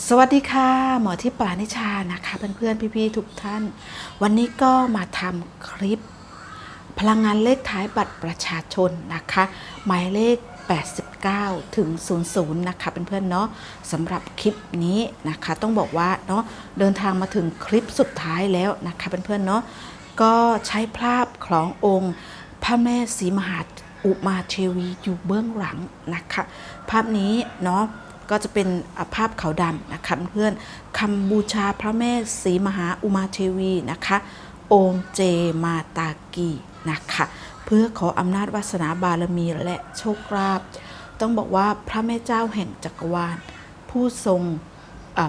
สวัสดีค่ะ หมอที่ปรานิชานะคะเพื่อนๆพี่ๆทุกท่าน วันนี้ก็มาทำคลิป พลังงานเลขท้ายบัตรประชาชนนะคะ หมายเลข 89 ถึง 00 นะคะเพื่อนๆเนาะสำหรับคลิปนี้นะคะต้องบอกว่าเนาะเดินทางมาถึงคลิปสุดท้ายแล้วนะคะเพื่อนๆเนาะก็ใช้ภาพคลององค์พระแม่ศรีมหาอุมาเทวีอยู่เบื้องหลังนะคะ ภาพนี้เนาะ ก็จะเป็นภาพขาวดำนะคะเพื่อนคำบูชาพระแม่ศรีมหาอุมาเทวีนะคะโอมเจมาตากีนะคะเพื่อขออำนาจวาสนาบารมีและโชคลาภต้องบอกว่าพระแม่เจ้าแห่งจักรวาล ผู้ทรง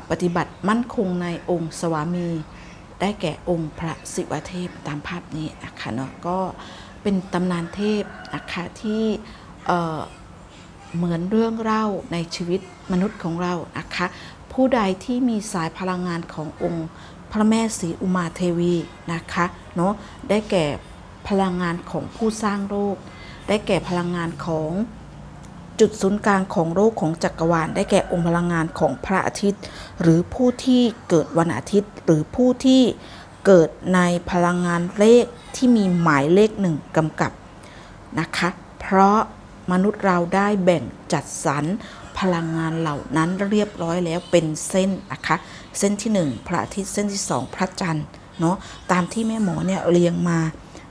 ปฏิบัติมั่นคงในองค์สวามี ได้แก่องค์พระศิวเทพตามภาพนี้นะคะเนาะก็เป็นตำนานเทพนะคะที่ เหมือนเรื่องเล่าในชีวิตมนุษย์ของเรานะคะ ผู้ใดที่มีสายพลังงานขององค์พระแม่ศรีอุมาเทวีนะคะเนาะได้แก่พลังงานของผู้สร้างโลก ได้แก่พลังงานของจุดศูนย์กลางของโลกของจักรวาล ได้แก่องค์พลังงานของพระอาทิตย์ หรือผู้ที่เกิดวันอาทิตย์ หรือผู้ที่เกิดในพลังงานเลขที่มีหมายเลขหนึ่งกำกับนะคะ เพราะ มนุษย์เราได้แบ่งจัดสรรพลังงานเหล่านั้นเรียบร้อยแล้วเป็นเส้นนะคะเส้นที่ 1 พระอาทิตย์เส้นที่ 2 พระจันทร์เนาะตามที่แม่หมอเนี่ยเรียงมา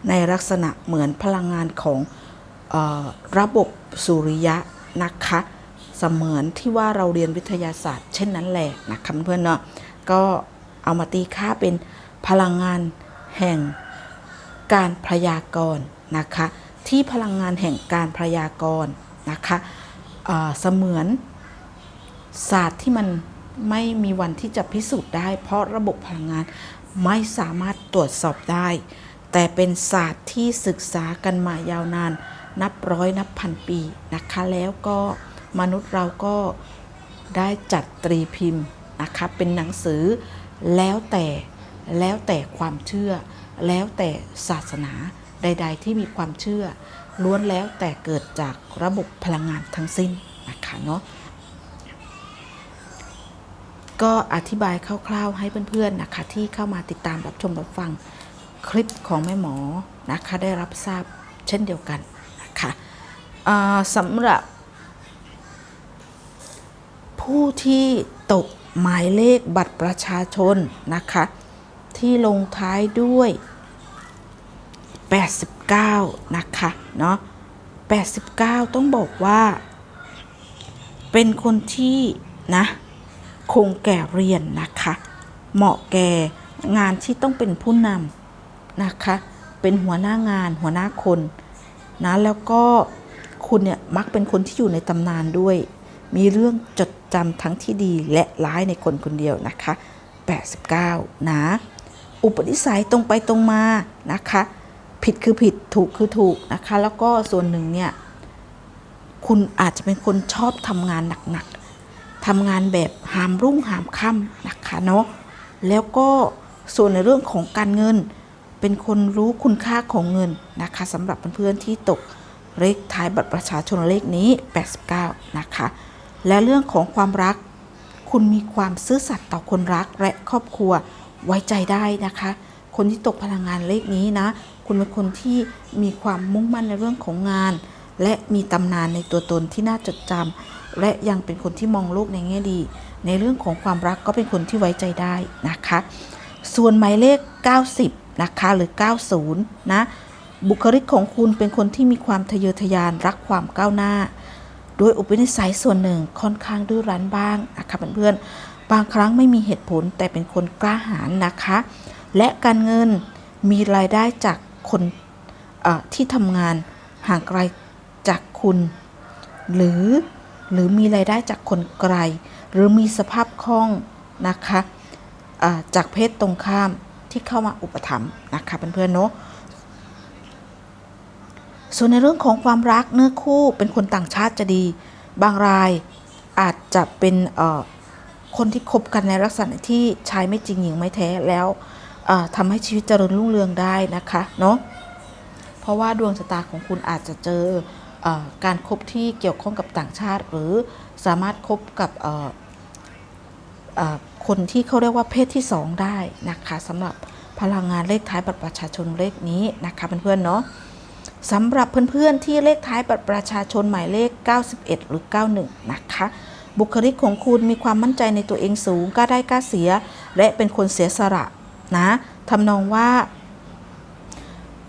ในลักษณะเหมือนพลังงานของออระบบสุริยะนะคะเสมือนที่ว่าเราเรียนวิทยาศาสตร์ เช่นนั้นแหละนะคะเพื่อนเนาะก็เอามาตีค่าเป็นพลังงานแห่งการพยากรณ์นะคะ ที่พลังงานแห่งการพยากรณ์นะคะเเสมือนศาสตร์ที่มันไม่มีวันที่จะพิสูจน์ได้ เพราะระบบพลังงานไม่สามารถตรวจสอบได้ แต่เป็นศาสตร์ที่ศึกษากันมายาวนาน นับร้อยนับพันปีนะคะ แล้วก็มนุษย์เราก็ได้จัดตรีพิมพ์นะคะเป็นหนังสือแล้วแต่แล้วแต่ความเชื่อ แล้วแต่ศาสนา ใด ๆ ที่มีความเชื่อ ล้วนแล้วแต่เกิดจากระบบพลังงานทั้งสิ้นนะคะเนาะก็อธิบายคร่าวๆให้เพื่อนๆนะคะที่เข้ามาติดตามรับชมรับฟังคลิปของแม่หมอนะคะได้รับทราบเช่นเดียวกันนะคะสำหรับ ผู้ที่ตกหมายเลขบัตรประชาชนนะคะที่ลงท้ายด้วย 89 นะคะเนาะ89 ต้องบอกว่า เป็นคนที่นะคงแก่เรียนนะคะ เหมาะแก่งานที่ต้องเป็นผู้นำนะคะ เป็นหัวหน้างานหัวหน้าคนนะแล้วก็คุณเนี่ยมักเป็นคนที่อยู่ในตำนานด้วย มีเรื่องจดจำทั้งที่ดีและร้ายในคนคนเดียวนะคะ 89 นะ อุปนิสัยตรงไปตรงมานะคะ ผิดคือผิดถูกคือถูกนะคะ แล้วก็ส่วนหนึ่งเนี่ย คุณอาจจะเป็นคนชอบทำงานหนักๆทำงานแบบหามรุ่งหามค่ำนะคะเนาะแล้วก็ส่วนในเรื่องของการเงิน เป็นคนรู้คุณค่าของเงินนะคะสำหรับเพื่อนๆที่ตกเลขท้ายบัตรประชาชนเลขนี้ 89 นะคะ และเรื่องของความรัก คุณมีความซื่อสัตย์ต่อคนรักและครอบครัวไว้ใจได้นะคะ คนที่ตกพลังงานเลขนี้นะ คุณเป็นคนที่มีความมุ่งมั่นในเรื่องของงาน และมีตำนานในตัวตนที่น่าจดจำและยังเป็นคนที่มองโลกในแง่ดี ในเรื่องของความรักก็เป็นคนที่ไว้ใจได้นะคะ ส่วนหมายเลข 90 นะคะหรือ 90 นะ บุคลิกของคุณเป็นคนที่มีความทะเยอทะยานรักความก้าวหน้าโดยอุปนิสัยส่วนหนึ่งค่อนข้างดื้อรั้นบ้างนะคะเพื่อนๆ บางครั้งไม่มีเหตุผลแต่เป็นคนกล้าหาญนะคะ และการเงินมีรายได้จาก คนที่ทำงานห่างไกลจากคุณ หรือหรือมีรายได้จากคนไกล หรือมีสภาพคล่องนะคะอ่าจากเพศตรงข้ามที่เข้ามาอุปถัมภ์นะคะเพื่อนๆเนาะส่วนในเรื่องของความรักเนื้อคู่เป็นคนต่างชาติจะดี บางรายอาจจะเป็นคนที่คบกันในลักษณะที่ชายไม่จริงหญิงไม่แท้แล้ว ทำให้ชีวิตเจริญรุ่งเรืองได้นะคะเนาะเพราะว่าดวงชะตาของคุณอาจจะเจออการคบที่เกี่ยวข้องกับต่างชาติ หรือสามารถคบกับคนที่เขาเรียกว่าเพศที่ 2 ได้นะคะสำหรับพลังงานเลขท้ายบัตรประชาชนเลขนี้นะคะเพื่อนๆเนาะสำหรับเพื่อนๆที่เลขท้ายบัตรประชาชนหมายเลข 91 หรือ 91 นะคะ บุคลิกของคุณมีความมั่นใจในตัวเองสูงกล้าได้กล้าเสีย และเป็นคนเสียสละ นะทำนองว่า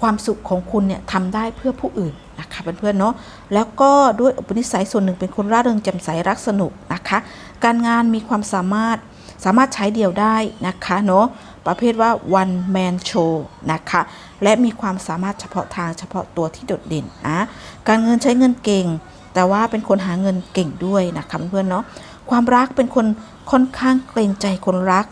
ความสุขของคุณเนี่ยทำได้เพื่อผู้อื่นนะคะเพื่อนๆเนาะแล้วก็ด้วยอุปนิสัยส่วนหนึ่งเป็นคนร่าเริงแจ่มใสรักสนุกนะคะ การงานมีความสามารถสามารถใช้เดี่ยวได้นะคะเนาะประเภทว่า one man show นะคะ และมีความสามารถเฉพาะทางเฉพาะตัวที่โดดเด่นนะการเงินใช้เงินเก่ง แต่ว่าเป็นคนหาเงินเก่งด้วยนะคะเพื่อนๆเนาะความรักเป็นคนค่อนข้างเกรงใจคนรัก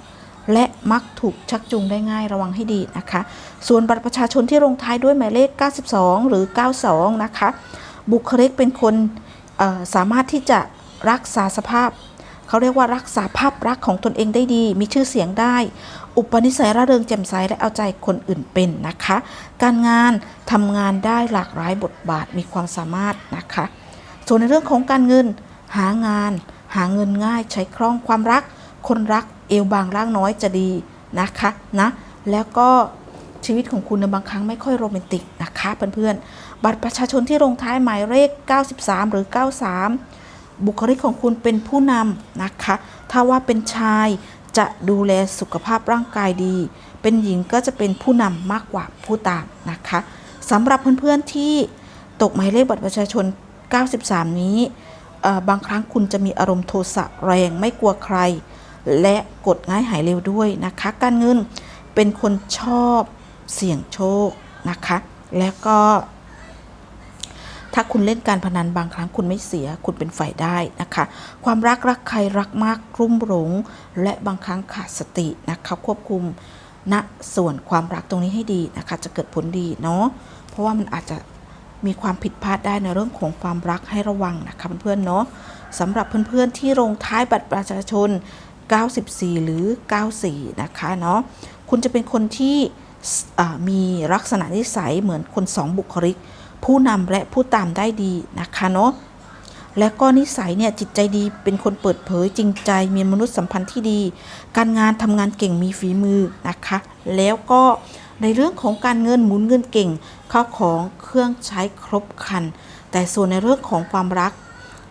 และมักถูกชักจูงได้ง่ายระวังให้ดีนะคะ ส่วนบัตรประชาชนที่ลงท้ายด้วยหมายเลข 92 หรือ 92 นะคะ บุคลิกเป็นคนสามารถที่จะรักษาสภาพ เขาเรียกว่ารักษาภาพลักของตนเองได้ดี มีชื่อเสียงได้ อุปนิสัยร่าเริงแจ่มใสและเอาใจคนอื่นเป็นนะคะ การงานทำงานได้หลากหลายบทบาทมีความสามารถนะคะ ส่วนในเรื่องของการเงินหางาน หาเงินง่ายใช้คล่องความรัก คนรัก เอวบางร่างน้อยจะดีนะคะนะแล้วก็ชีวิตของคุณในบางครั้งไม่ค่อยโรแมนติกนะคะเพื่อนๆ บัตรประชาชนที่ลงท้ายหมายเลข 93 หรือ 93 บุคลิกของคุณเป็นผู้นำนะคะ ถ้าว่าเป็นชายจะดูแลสุขภาพร่างกายดี เป็นหญิงก็จะเป็นผู้นำมากกว่าผู้ตามนะคะสำหรับเพื่อนๆที่ตกหมายเลขบัตรประชาชน 93 นี้ บางครั้งคุณจะมีอารมณ์โทสะแรงไม่กลัวใคร และกดง่ายหายเร็วด้วยนะคะ การเงินเป็นคนชอบเสี่ยงโชคนะคะ แล้วก็ ถ้าคุณเล่นการพนันบางครั้งคุณไม่เสีย คุณเป็นฝ่ายได้นะคะ ความรักรักใครรักมากรุ่มหลงและบางครั้งขาดสตินะคะควบคุมณส่วนความรักตรงนี้ให้ดีนะคะ จะเกิดผลดีเนาะเพราะว่ามันอาจจะมีความผิดพลาดได้ในเรื่องของความรักให้ระวังนะคะเพื่อนๆเนาะสำหรับเพื่อนๆที่ลงท้ายบัตรประชาชน 94 หรือ 94 นะคะเนาะคุณจะเป็นคนที่มีลักษณะนิสัยเหมือนคนสองบุคลิก ผู้นำและผู้ตามได้ดีนะคะเนาะและก็นิสัยเนี่ยจิตใจดีเป็นคนเปิดเผยจริงใจมีมนุษยสัมพันธ์ที่ดี การงานทำงานเก่งมีฝีมือนะคะ แล้วก็ในเรื่องของการเงินหมุนเงินเก่งข้าวของเครื่องใช้ครบครัน แต่ส่วนในเรื่องของความรัก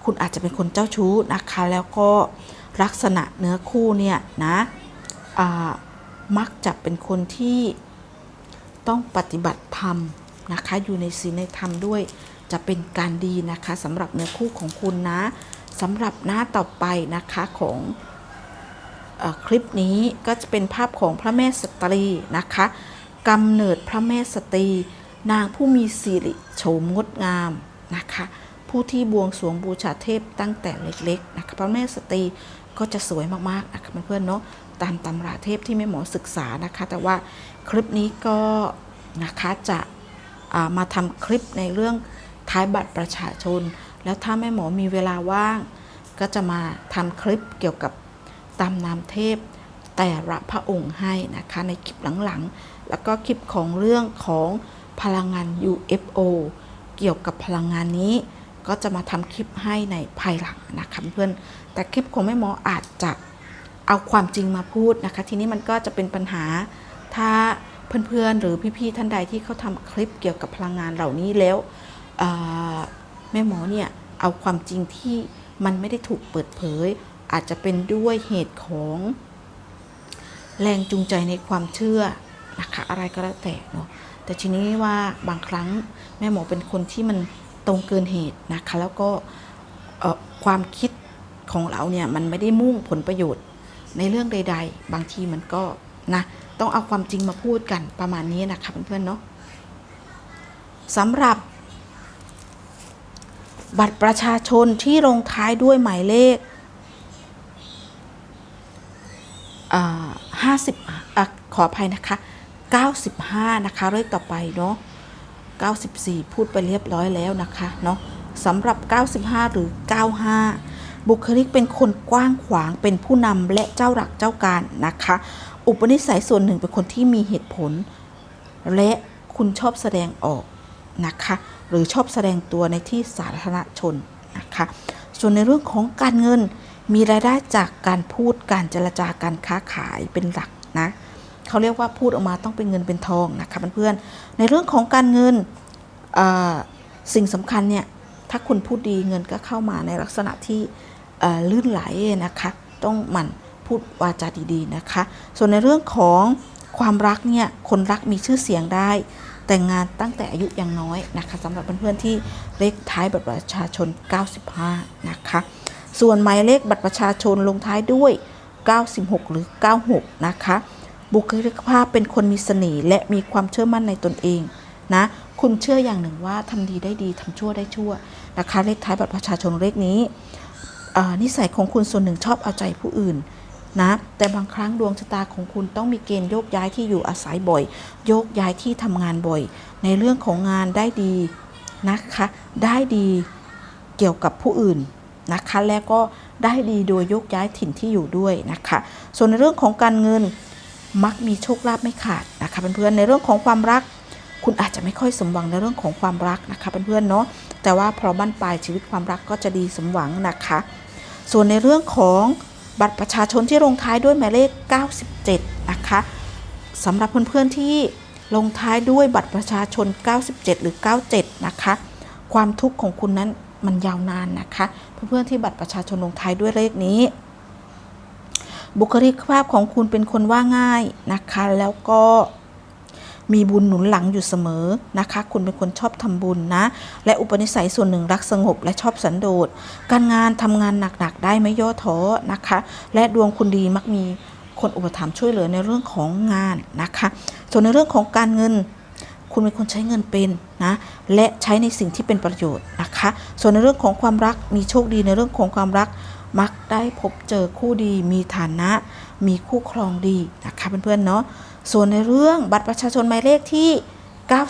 คุณอาจจะเป็นคนเจ้าชู้นะคะ แล้วก็ ลักษณะเนื้อคู่เนี่ยนะมักจะเป็นคนที่ต้องปฏิบัติธรรมนะคะอยู่ในศีลในธรรมด้วยจะเป็นการดีนะคะสำหรับเนื้อคู่ของคุณนะสำหรับหน้าต่อไปนะคะของออคลิปนี้ก็จะเป็นภาพของพระแม่สตรีนะคะกำเนิดพระแม่สตรี นางผู้มีสิริโฉมงดงามนะคะผู้ที่บวงสรวงบูชาเทพตั้งแต่เล็กๆนะคะพระแม่สตรี ก็จะสวยมากๆนะคะเพื่อนๆเนาะตามตำราเทพที่แม่หมอศึกษานะคะ แต่ว่าคลิปนี้ก็นะคะจะามาทำคลิปในเรื่องท้ายบัตรประชาชน แล้วถ้าแม่หมอมีเวลาว่าง ก็จะมาทำคลิปเกี่ยวกับตามนามเทพแต่ละพระองค์ให้นะคะในคลิปหลังๆ แล้วก็คลิปของเรื่องของพลังงาน UFO เกี่ยวกับพลังงานนี้ ก็จะมาทำคลิปให้ในภายหลังนะคะเพื่อนแต่คลิปของแม่หมออาจจะเอาความจริงมาพูดนะคะ ทีนี้มันก็จะเป็นปัญหาถ้าเพื่อนๆหรือพี่ๆท่านใดที่เขาทำคลิปเกี่ยวกับพลังงานเหล่านี้แล้วแม่หมอเนี่ยเอาความจริงที่มันไม่ได้ถูกเปิดเผย อาจจะเป็นด้วยเหตุของ แรงจูงใจในความเชื่อนะคะอะไรก็แล้วแต่เนาะแต่ทีนี้ว่าบางครั้งแม่หมอเป็นคนที่มัน ตรงเกินเหตุนะคะแล้วก็ความคิดของเราเนี่ยมันไม่ได้มุ่งผลประโยชน์ในเรื่องใด ๆ บางทีมันก็นะต้องเอาความจริงมาพูดกันประมาณนี้นะคะเพื่อนๆเนาะสำหรับ บัตรประชาชนที่ลงท้ายด้วยหมายเลขห้าสิบขออภัยนะคะ 95 นะคะเลขต่อไปเนาะ 94 พูดไปเรียบร้อยแล้วนะคะเนาะสำหรับ 95 หรือ 95 บุคลิกเป็นคนกว้างขวางเป็นผู้นำและเจ้าหลักเจ้าการนะคะ อุปนิสัยส่วนหนึ่งเป็นคนที่มีเหตุผล และคุณชอบแสดงออกนะคะ หรือชอบแสดงตัวในที่สาธารณชนนะคะ ส่วนในเรื่องของการเงินมีรายได้จากการพูดการเจรจาการค้าขายเป็นหลักนะ เขาเรียกว่าพูดออกมาต้องเป็นเงินเป็นทองนะคะเพื่อนๆในเรื่องของการเงินสิ่งสำคัญเนี่ยถ้าคุณพูดดีเงินก็เข้ามาในลักษณะที่ลื่นไหลนะคะต้องหมั่นพูดวาจาดีๆนะคะ ส่วนในเรื่องของความรักเนี่ยคนรักมีชื่อเสียงได้ แต่งงานตั้งแต่อายุยังน้อยนะคะสำหรับเพื่อนๆที่เลขท้ายบัตรประชาชน 95 นะคะ ส่วนหมายเลขบัตรประชาชนลงท้ายด้วย 96 หรือ 96 นะคะ บุคลิกภาพเป็นคนมีเสน่ห์และมีความเชื่อมั่นในตนเองนะ คุณเชื่ออย่างหนึ่งว่าทำดีได้ดีทำชั่วได้ชั่วนะคะ เลขท้ายบัตรประชาชนเลขนี้นิสัยของคุณส่วนหนึ่งชอบเอาใจผู้อื่นนะแต่บางครั้งดวงชะตาของคุณต้องมีเกณฑ์โยกย้ายที่อยู่อาศัยบ่อย โยกย้ายที่ทำงานบ่อย ในเรื่องของงานได้ดีนะคะ ได้ดีเกี่ยวกับผู้อื่นนะคะ แล้วก็ได้ดีโดยโยกย้ายถิ่นที่อยู่ด้วยนะคะ ส่วนในเรื่องของการเงิน มักมีโชคลาภไม่ขาดนะคะเพื่อนๆในเรื่องของความรัก คุณอาจจะไม่ค่อยสมหวังในเรื่องของความรักนะคะเพื่อนๆเนาะแต่ว่าพอบ้นปลายชีวิตความรักก็จะดีสมหวังนะคะ ส่วนในเรื่องของบัตรประชาชนที่ลงท้ายด้วยหมายเลข 97 นะคะสำหรับเพื่อนๆที่ลงท้ายด้วยบัตรประชาชน 97 หรือ 97 นะคะ ความทุกข์ของคุณนั้นมันยาวนานนะคะ เพื่อนๆที่บัตรประชาชนลงท้ายด้วยเลขนี้ บุคลิกภาพของคุณเป็นคนว่าง่ายนะคะ แล้วก็มีบุญหนุนหลังอยู่เสมอนะคะ คุณเป็นคนชอบทำบุญนะ และอุปนิสัยส่วนหนึ่งรักสงบและชอบสันโดษ การงานทำงานหนักๆ ได้ไม่ย่อท้อนะคะ และดวงคุณดีมักมีคนอุปถัมภ์ช่วยเหลือในเรื่องของงานนะคะ ส่วนในเรื่องของการเงิน คุณเป็นคนใช้เงินเป็นนะ และใช้ในสิ่งที่เป็นประโยชน์นะคะ ส่วนในเรื่องของความรักมีโชคดีในเรื่องของความรัก มักได้พบเจอคู่ดี มีฐานะ มีคู่ครองดีนะคะเพื่อนๆเนาะส่วนในเรื่องบัตรประชาชนหมายเลขที่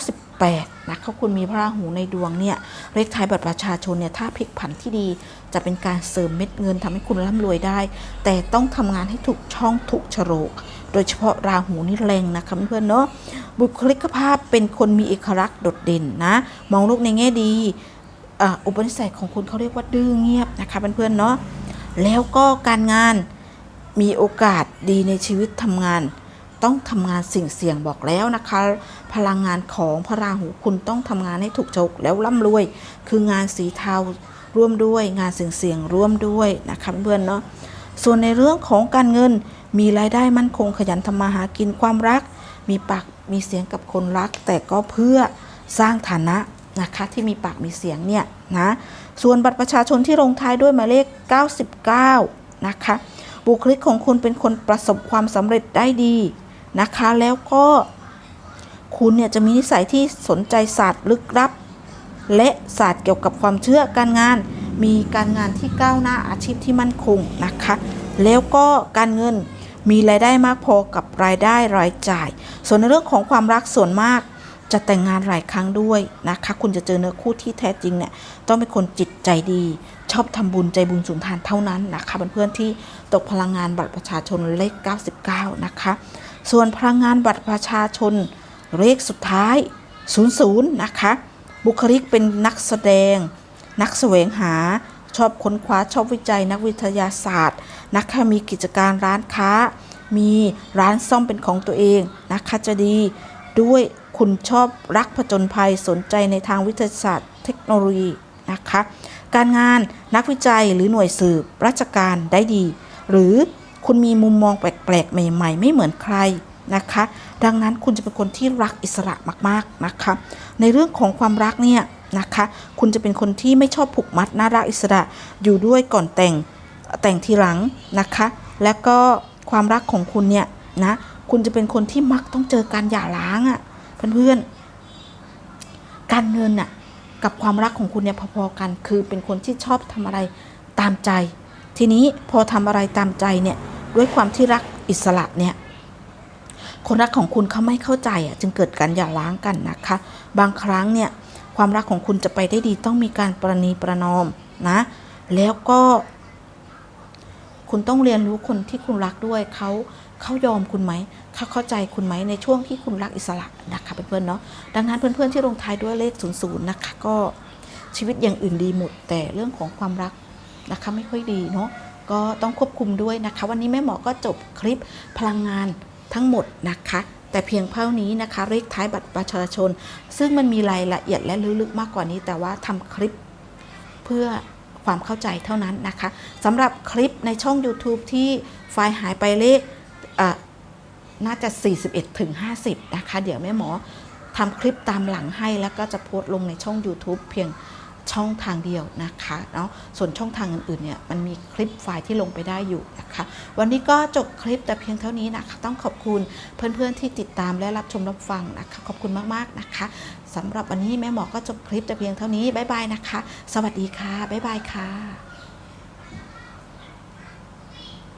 98นะคะคุณมีพระราหูในดวงเนี่ยเลขท้ายบัตรประชาชนเนี่ยถ้าพลิกผันที่ดี จะเป็นการเสริมเม็ดเงินทำให้คุณร่ำรวยได้ แต่ต้องทำงานให้ถูกช่องถูกโฉลกโดยเฉพาะราหูนี่แรงนะคะเพื่อนเนาะบุคลิกภาพเป็นคนมีเอกลักษณ์โดดเด่นนะ มองโลกในแง่ดีอุปนิสัยของคุณเขาเรียกว่าดื้อเงียบนะคะเพื่อนๆเนาะ แล้วก็การงานมีโอกาสดีในชีวิตทำงาน ต้องทำงานสิ่งเสี่ยงบอกแล้วนะคะ พลังงานของพระราหูคุณต้องทำงานให้ถูกโชคแล้วร่ำรวย คืองานสีเทาร่วมด้วย งานเสี่ยงเสี่ยงๆร่วมด้วยนะคะเพื่อนเนาะส่วนในเรื่องของการเงินมีรายได้มั่นคงขยันทำมาหากินความรัก มีปากมีเสียงกับคนรัก แต่ก็เพื่อสร้างฐานะนะคะที่มีปากมีเสียงเนี่ยนะ ส่วนบัตรประชาชนที่ลงท้ายด้วยหมายเลข 99 นะคะ บุคลิกของคุณเป็นคนประสบความสำเร็จได้ดีนะคะ แล้วก็คุณเนี่ยจะมีนิสัยที่สนใจศาสตร์ลึกลับ และศาสตร์เกี่ยวกับความเชื่อการงาน มีการงานที่ก้าวหน้าอาชีพที่มั่นคงนะคะ แล้วก็การเงินมีรายได้มากพอกับรายได้รายจ่าย ส่วนในเรื่องของความรักส่วนมาก จะแต่งงานหลายครั้งด้วยนะคะ คุณจะเจอเนื้อคู่ที่แท้จริงเนี่ยต้องเป็นคนจิตใจดี ชอบทำบุญใจบุญสุนทานเท่านั้นนะคะเพื่อนๆที่ตกพลังงานบัตรประชาชนเลข 99 นะคะ ส่วนพลังงานบัตรประชาชนเลขสุดท้าย 00 นะคะ บุคลิกเป็นนักแสดง นักแสวงหาชอบค้นคว้าชอบวิจัยนักวิทยาศาสตร์นะคะมีกิจการร้านค้า มีร้านซ่อมเป็นของตัวเองนะคะจะดี ด้วยคุณชอบรักผจญภัยสนใจในทางวิทยาศาสตร์ เทคโนโลยีนะคะการงานนักวิจัยหรือหน่วยสืบราชการได้ดี หรือคุณมีมุมมองแปลกๆ ใหม่ ๆ ไม่เหมือนใครนะคะ ดังนั้นคุณจะเป็นคนที่รักอิสระมากๆนะคะ ในเรื่องของความรักเนี่ยนะคะ คุณจะเป็นคนที่ไม่ชอบผูกมัดน่ารักอิสระอยู่ด้วยก่อนแต่งแต่งทีหลังนะคะ แล้วก็ความรักของคุณเนี่ย นะคุณจะเป็นคนที่มักต้องเจอการหย่าร้างอะ่ะเพื่อนๆการเงินน่ะกับความรักของคุณเนี่ยพอๆกัน คือเป็นคนที่ชอบทำอะไรตามใจ ทีนี้พอทำอะไรตามใจเนี่ยด้วยความที่รักอิสระเนี่ยคนรักของคุณเขาไม่เข้าใจอะจึงเกิดการหย่าร้างกันนะคะ บางครั้งเนี่ยความรักของคุณจะไปได้ดีต้องมีการประนีประนอมนะ แล้วก็ คุณต้องเรียนรู้คนที่คุณรักด้วยเขาเขายอมคุณไหมเขาเข้าใจคุณไหมในช่วงที่คุณรักอิสระนะคะเพื่อนๆเนาะดังนั้นเพื่อนๆที่ลงท้ายด้วยเลข0 0นะคะก็ชีวิตอย่างอื่นดีหมด แต่เรื่องของความรักนะคะไม่ค่อยดีเนาะก็ต้องควบคุมด้วยนะคะ วันนี้แม่หมอก็จบคลิปพลังงานทั้งหมดนะคะ แต่เพียงเท่านี้นะคะเลขท้ายบัตรประชาชน ซึ่งมันมีรายละเอียดและลึกๆมากกว่านี้ แต่ว่าทำคลิปเพื่อ ความเข้าใจเท่านั้นนะคะสำหรับคลิปในช่อง YouTube ที่ไฟล์หายไปเลขอะน่าจะ 41ถึง50 นะคะ เดี๋ยวแม่หมอทำคลิปตามหลังให้แล้วก็จะโพสต์ลงในช่อง YouTube เพียง ช่องทางเดียวนะคะเนาะส่วนช่องทางอื่นๆเนี่ยมันมีคลิปไฟล์ที่ลงไปได้อยู่นะคะ วันนี้ก็จบคลิปแต่เพียงเท่านี้นะคะต้องขอบคุณเพื่อนๆที่ติดตามและรับชมรับฟังนะคะ ขอบคุณมากๆนะคะสำหรับวันนี้แม่หมอก็จบคลิปแต่เพียงเท่านี้บ๊ายบายนะคะ สวัสดีค่ะบ๊ายบายค่ะ